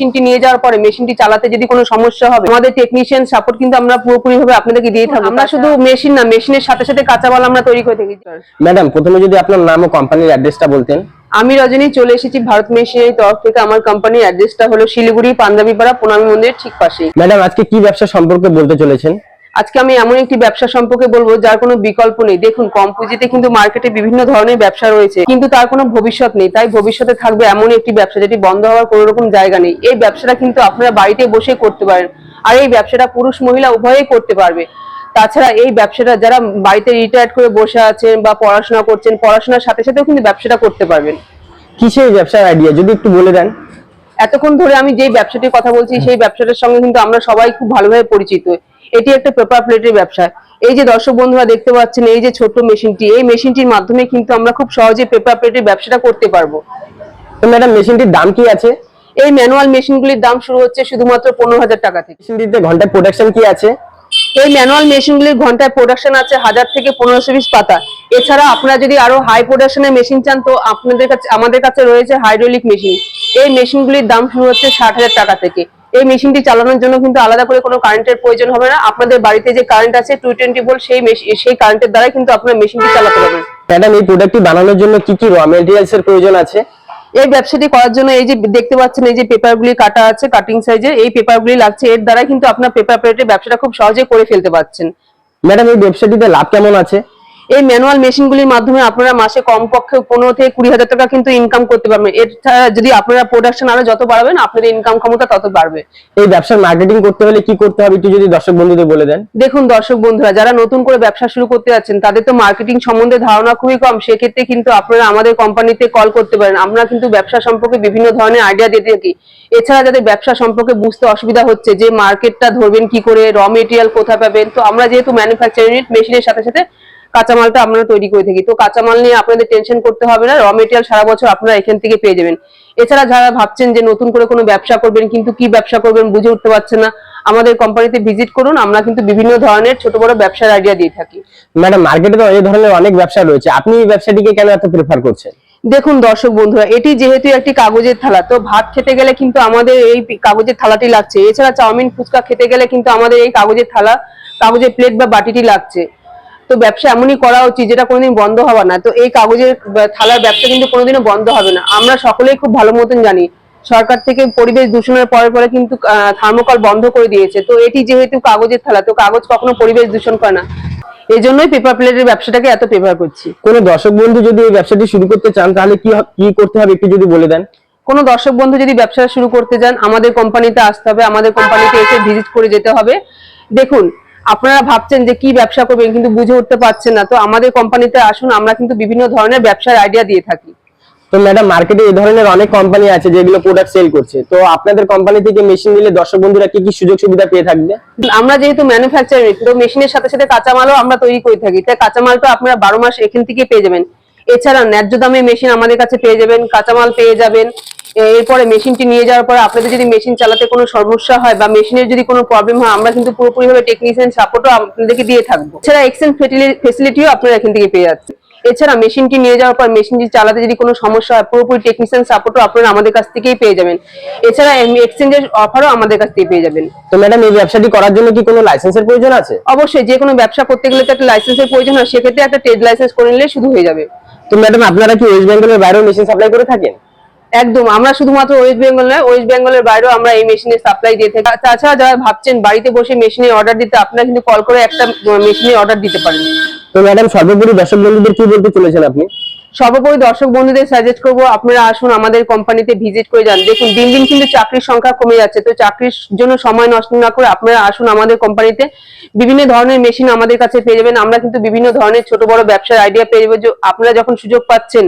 মেশিনটি নিয়ে যাওয়ার পরে মেশিনটি চালাতে যদি কোনো সমস্যা হবে আমাদের টেকনিশিয়ান সাপোর্ট কিন্তু আমরা পুরোপুরি ভাবে আপনাদেরকে দিয়ে থাকব। আমরা শুধু মেশিন না মেশিনের সাথে সাথে কাঁচা কাঁচামাল আমরা তৈরি করে থাকি। ম্যাডাম প্রথমে যদি আপনার নাম ও কোম্পানির অ্যাড্রেসটা বলতেন। আমি রজনী চলে এসেছি ভারত মেশিনের তরফ থেকে। আমার কোম্পানির অ্যাড্রেসটা হলো শিলিগুড়ি পাঞ্জাবি পাড়া প্রণামী মন্দিরের ঠিক পাশে ম্যাডাম আজকে কি ব্যবসা সম্পর্কে বলতে চলেছেন? আজকে আমি এমন একটি ব্যবসা সম্পর্কে বলব যার কোনো বিকল্প নেই। দেখুন, কম পুঁজিতে কিন্তু মার্কেটে বিভিন্ন ধরনের ব্যবসা রয়েছে, কিন্তু তার কোনো ভবিষ্যৎ নেই। তাই ভবিষ্যতে থাকবে এমন একটি ব্যবসা যেটি বন্ধ হওয়ার কোনো রকম জায়গা নেই। এই ব্যবসাটা কিন্তু আপনারা বাড়িতে বসে করতে পারেন, আর এই ব্যবসাটা পুরুষ মহিলা উভয়েই করতে পারবে। তাছাড়া এই ব্যবসাটা যারা বাড়িতে রিটায়ার্ড করে বসে আছেন বা পড়াশোনা করছেন, পড়াশোনার সাথে সাথেও কিন্তু ব্যবসাটা করতে পারবেন। কিসের ব্যবসার আইডিয়া যদি একটু বলে দেন। এতক্ষণ ধরে আমি যে ব্যবসাটির কথা বলছি সেই ব্যবসাটার সঙ্গে কিন্তু আমরা সবাই খুব ভালোভাবে পরিচিত। এটি একটা পেপার প্লেটের ব্যবসা। এই যে দর্শক বন্ধুরা দেখতে পাচ্ছেন এই যে ছোট্ট মেশিনটি এই মেশিনটির মাধ্যমে কিন্তু আমরা খুব সহজে পেপার প্লেটের ব্যবসাটা করতে পারব। তো ম্যাডাম মেশিনটির দাম কি আছে? এই ম্যানুয়াল মেশিনগুলির দাম শুরু হচ্ছে শুধুমাত্র পনেরো হাজার টাকা থেকে। মেশিনটিতে ঘন্টায় প্রোডাকশন কি আছে? এই ম্যানুয়াল মেশিনগুলির ঘন্টায় প্রোডাকশন আছে হাজার থেকে পনেরোশো পিস পাতা। এছাড়া আপনারা যদি আরও হাই প্রোডাকশনের মেশিন চান, তো আপনাদের কাছে, আমাদের কাছে রয়েছে হাইড্রোলিক মেশিন এই মেশিনগুলির দাম শুরু হচ্ছে ষাট হাজার টাকা থেকে। এই মেশিনটি চালানোর জন্য কিন্তু আলাদা করে কোনো কারেন্টের প্রয়োজন হবে না। আপনাদের বাড়িতে যে কারেন্ট আছে টু টোয়েন্টি ভোল্ট সেই সেই কারেন্টের দ্বারাই কিন্তু আপনার মেশিনটি চালাতে পারবেন। ম্যাডাম এই প্রোডাক্টটি বানানোর জন্য কি কি র মেটেরিয়ালস এর প্রয়োজন আছে? এই ব্যবসাটি করার জন্য এই যে দেখতে পাচ্ছেন, এই যে পেপারগুলি কাটা আছে কাটিং সাইজের এই পেপারগুলি লাগছে। এর দ্বারা কিন্তু আপনার পেপার প্লেটের ব্যবসাটা খুব সহজে করে ফেলতে পারছেন। ম্যাডাম, এই ব্যবসাটিতে লাভ কেমন আছে? এই ম্যানুয়াল মেশিনগুলির মাধ্যমে আপনারা মাসে কমপক্ষে পনেরো থেকে কুড়ি হাজার টাকা কিন্তু ইনকাম করতে পারবেন। এছাড়া যদি আপনারা প্রোডাকশন আরও যত বাড়াবেন আপনাদের ইনকাম ক্ষমতা তত বাড়বে। এই ব্যবসার মার্কেটিং করতে হলে কি করতে হবে একটু যদি দর্শক বন্ধুদের বলে দেন? দেখুন দর্শক বন্ধুরা যারা নতুন করে ব্যবসা শুরু করতে যাচ্ছেন তাদের তো মার্কেটিং সম্বন্ধে ধারণা খুবই কম। সেক্ষেত্রে কিন্তু আপনারা আমাদের কোম্পানিতে কল করতে পারেন। আমরা কিন্তু ব্যবসা সম্পর্কে বিভিন্ন ধরনের আইডিয়া দিয়ে থাকি। এছাড়া যাদের ব্যবসা সম্পর্কে বুঝতে অসুবিধা হচ্ছে যে মার্কেটটা ধরবেন কি করে র মেটেরিয়াল কোথায় পাবেন তো আমরা যেহেতু ম্যানুফ্যাকচারিং ইউনিট মেশিনের সাথে সাথে কাঁচামালটা আমরা তৈরি করে থাকি। তো কাঁচামাল নিয়ে আপনাদের টেনশন করতে হবে না র মেটেরিয়াল সারা বছর আপনারা এখান থেকে পেয়ে যাবেন। এছাড়া যারা ভাবছেন যে নতুন করে কোনো ব্যবসা করবেন কিন্তু কি ব্যবসা করবেন বুঝে উঠতে পারছেন না আমাদের কোম্পানিতে ভিজিট করুন আমরা কিন্তু বিভিন্ন ধরনের ছোট বড় ব্যবসার আইডিয়া দিয়ে থাকি। ম্যাডাম মার্কেটে তো এই ধরনের অনেক ব্যবসা রয়েছে। আপনি এই ব্যবসাটিকে কেন এত প্রেফার করছেন? দেখুন দর্শক বন্ধুরা এটি যেহেতু একটি কাগজের থালা তো ভাত খেতে গেলে কিন্তু আমাদের এই কাগজের থালাটি লাগছে। এছাড়া চাউমিন ফুচকা খেতে গেলে কিন্তু আমাদের এই কাগজের থালা কাগজের প্লেট বা বাটিটি লাগছে। তো ব্যবসা এমনই করা উচিত যেটা কোনোদিন বন্ধ হওয়ার না। তো এই কাগজের থালার ব্যবসা কিন্তু কোনোদিনও বন্ধ হবে না। আমরা সকলেই খুব ভালো মতন জানি। সরকার থেকে পরিবেশ দূষণের পরে পরে কিন্তু থার্মোকল বন্ধ করে দিয়েছে। তো এটি যেহেতু কাগজের থালা তো কাগজ কখনো পরিবেশ দূষণ করে না। এই জন্যই পেপার প্লেটের ব্যবসাটাকে এত প্রেফার করছি। কোনো দর্শক বন্ধু যদি এই ব্যবসাটি শুরু করতে চান তাহলে কি কি করতে হবে একটু যদি বলে দেন? কোনো দর্শক বন্ধু যদি ব্যবসা শুরু করতে চান আমাদের কোম্পানিতে আসতে হবে। আমাদের কোম্পানিতে এসে ভিজিট করে যেতে হবে। দেখুন আপনারা ভাবছেন যে কি ব্যবসা করবেন কিন্তু বুঝে উঠতে পারছেন না। তো আমাদের কোম্পানিতে আসুন আমরা কিন্তু বিভিন্ন ধরনের ব্যবসার আইডিয়া দিয়ে থাকি। তো ম্যাডাম মার্কেটে এই ধরনের অনেক কোম্পানি আছে যেগুলো প্রোডাক্ট সেল করছে। তো আপনাদের কোম্পানি থেকে মেশিন নিলে দর্শক বন্ধুরা কি কি সুযোগ সুবিধা পেয়ে থাকবে? আমরা যেহেতু ম্যানুফ্যাকচারিং তো মেশিনের সাথে সাথে কাঁচামালও আমরা তৈরি করে থাকি। তাই কাঁচামালটা আপনারা বারো মাস এখান থেকে পেয়ে যাবেন। এছাড়া ন্যায্য দামে মেশিন আমাদের কাছে পেয়ে যাবেন কাঁচামাল পেয়ে যাবেন। এরপরে মেশিনটি নিয়ে যাওয়ার পরে আপনাদের যদি মেশিন চালাতে কোনো সমস্যা হয় বা মেশিনের যদি কোনো প্রবলেম হয় আমরা কিন্তু পুরোপুরিভাবে টেকনিশিয়ান সাপোর্টও আপনাদেরকে দিয়ে থাকব। এছাড়া এক্সচেঞ্জ ফেসিলিটিও আপনারা এখান থেকে পেয়ে যাচ্ছেন। এছাড়া মেশিনটি নিয়ে যাওয়ার পর মেশিনটি চালাতে যদি কোনো সমস্যা হয় পুরোপুরি টেকনিশিয়ান সাপোর্টও আপনারা আমাদের কাছ থেকেই পেয়ে যাবেন। এছাড়া এক্সচেঞ্জের অফারও আমাদের কাছ থেকে পেয়ে যাবেন। তো ম্যাডাম এই ব্যবসাটি করার জন্য কি কোনো লাইসেন্সের প্রয়োজন আছে? অবশ্যই যে কোনো ব্যবসা করতে গেলে তো একটা লাইসেন্সের প্রয়োজন হয় সেক্ষেত্রে একটা ট্রেড লাইসেন্স করে নিলে শুধু হয়ে যাবে। তো ম্যাডাম আপনারা কি ওয়েস্ট বেঙ্গলের বাইরেও মেশিন সাপ্লাই করে থাকেন? একদম আমরা শুধুমাত্র ওয়েস্ট বেঙ্গল নয় ওয়েস্ট বেঙ্গলের বাইরেও আমরা এই মেশিনের সাপ্লাই দিয়ে থাকি। তাছাড়া যারা ভাবছেন বাড়িতে বসে মেশিনে অর্ডার দিতে আপনারা কিন্তু কল করে একটা মেশিনের অর্ডার দিতে পারেন। তো ম্যাডাম সর্বোপরি দর্শক বন্ধুদের কি বলতে চলেছেন আপনি? সর্বোপরি দর্শক বন্ধুদের সাজেস্ট করব আপনারা আসুন আমাদের কোম্পানিতে ভিজিট করে যান। দেখুন দিন দিন কিন্তু চাকরির সংখ্যা কমে যাচ্ছে তো চাকরির জন্য সময় নষ্ট না করে আপনারা আসুন আমাদের কোম্পানিতে বিভিন্ন ধরনের মেশিন আমাদের কাছে পেয়ে যাবেন। আমরা কিন্তু বিভিন্ন ধরনের ছোট বড় ব্যবসার আইডিয়া পেয়ে যাব। যে আপনারা যখন সুযোগ পাচ্ছেন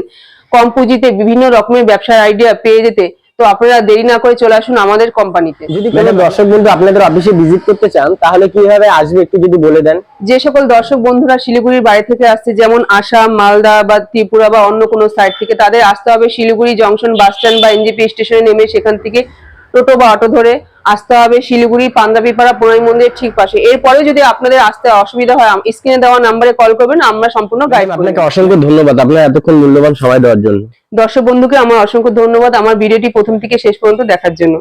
কম পুঁজিতে বিভিন্ন রকমের ব্যবসার আইডিয়া পেয়ে যেতে। তো আপনারা দেরি না করে চলে আসুন আমাদের কোম্পানিতে। যদি কোনো দর্শক বন্ধু আপনাদের অফিসে ভিজিট করতে চান তাহলে কীভাবে আসবে একটু যদি বলে দেন? যে সকল দর্শক বন্ধুরা শিলিগুড়ির বাইরে থেকে আসছে যেমন আসাম মালদা বা ত্রিপুরা বা অন্য কোনো সাইড থেকে তাদের আসতে হবে শিলিগুড়ি জংশন বাস স্ট্যান্ড বা এনজিপি স্টেশনে নেমে সেখান থেকে টোটো বা অটো ধরে আসতে হবে। শিলিগুড়ি পান্দাপিপাড়া পুনাই মন্দিরের ঠিক পাশে। এরপরে যদি আপনাদের আসতে অসুবিধা হয় স্ক্রিনে দেওয়া নাম্বারে কল করবেন আমরা সম্পূর্ণ গাইড আপনাকে অসংখ্য ধন্যবাদ। আপনার এতক্ষণ মূল্যবান সময় দেওয়ার জন্য। দর্শক বন্ধুকে আমার অসংখ্য ধন্যবাদ। আমার ভিডিওটি প্রথম থেকে শেষ পর্যন্ত দেখার জন্য।